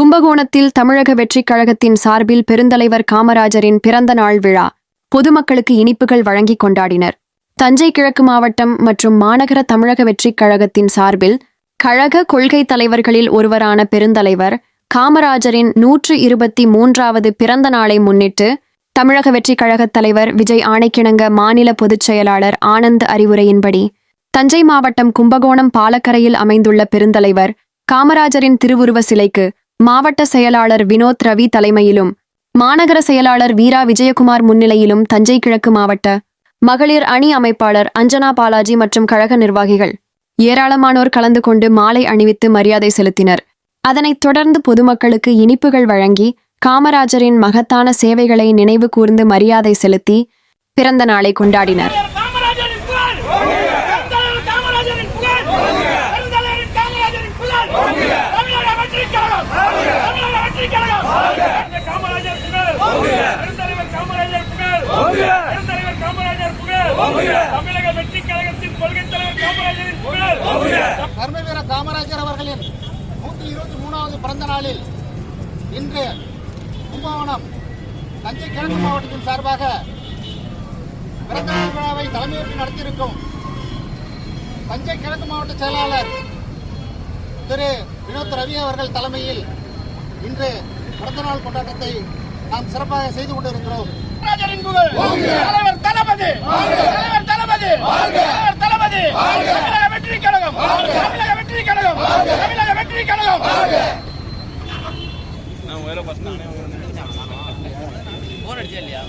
கும்பகோணத்தில் தமிழக வெற்றிக் கழகத்தின் சார்பில் பெருந்தலைவர் காமராஜரின் பிறந்த நாள் விழா. பொதுமக்களுக்கு இனிப்புகள் வழங்கிக் கொண்டாடினர். தஞ்சை கிழக்கு மாவட்டம் மற்றும் மாநகர தமிழக வெற்றிக் கழகத்தின் சார்பில் கழக கொள்கை தலைவர்களில் ஒருவரான பெருந்தலைவர் காமராஜரின் நூற்று இருபத்தி மூன்றாவது பிறந்த நாளை முன்னிட்டு தமிழக வெற்றிக் கழகத் தலைவர் விஜய் ஆணைக்கிணங்க மாநில பொதுச் செயலாளர் ஆனந்த் அறிவுரையின்படி தஞ்சை மாவட்டம் கும்பகோணம் பாலக்கரையில் அமைந்துள்ள பெருந்தலைவர் காமராஜரின் திருவுருவ சிலைக்கு மாவட்ட செயலாளர் வினோத் ரவி தலைமையிலும் மாநகர செயலாளர் வீரா விஜயகுமார் முன்னிலையிலும் தஞ்சை கிழக்கு மாவட்ட மகளிர் அணி அமைப்பாளர் அஞ்சனா பாலாஜி மற்றும் கழக நிர்வாகிகள் ஏராளமானோர் கலந்து கொண்டு மாலை அணிவித்து மரியாதை செலுத்தினர். அதனைத் தொடர்ந்து பொதுமக்களுக்கு இனிப்புகள் வழங்கி காமராஜரின் மகத்தான சேவைகளை நினைவு கூர்ந்து மரியாதை செலுத்தி பிறந்த நாளை கொண்டாடினர் காமராஜரின் புகழ் பெருந்தலைவர் காமராஜரின் புகழ் பெருந்தலைவர் காமராஜரின் புகழ் தமிழக வெற்றிக் கழகம் தமிழக வெற்றிக் கழகம் காமராஜர் புகழ் பெருந்தலைவர் காமராஜர் புகழ் பெருந்தலைவர் காமராஜர் புகழ் தமிழக வெற்றிக் கழகத்தின் கொள்கை தலைவர் காமராஜரின் புகழ்! கர்மவீர காமராஜர் அவர்களின் நூற்றி இருபத்தி மூணாவது பிறந்த நாளில் இன்று கும்பகோணம் தஞ்சை கிழக்கு மாவட்டத்தின் சார்பாக பிறந்த நாள் விழாவை தலைமையேற்று நடத்தியிருக்கும் தஞ்சை கிழக்கு மாவட்ட செயலாளர் திரு வினோத் ரவி அவர்கள் தலைமையில் இன்று பிறந்த நாள் கொண்டாட்டத்தை நாம் சிறப்பாக செய்து கொண்டிருக்கிறோம். தலைவர் தளபதி தலைவர் தளபதி தலைவர் தளபதி தமிழக வெற்றிக் கழகம் தமிழக வெற்றிக் கழகம் தமிழக வெற்றிக் கழகம் போன் அடிச்சா இல்லையா?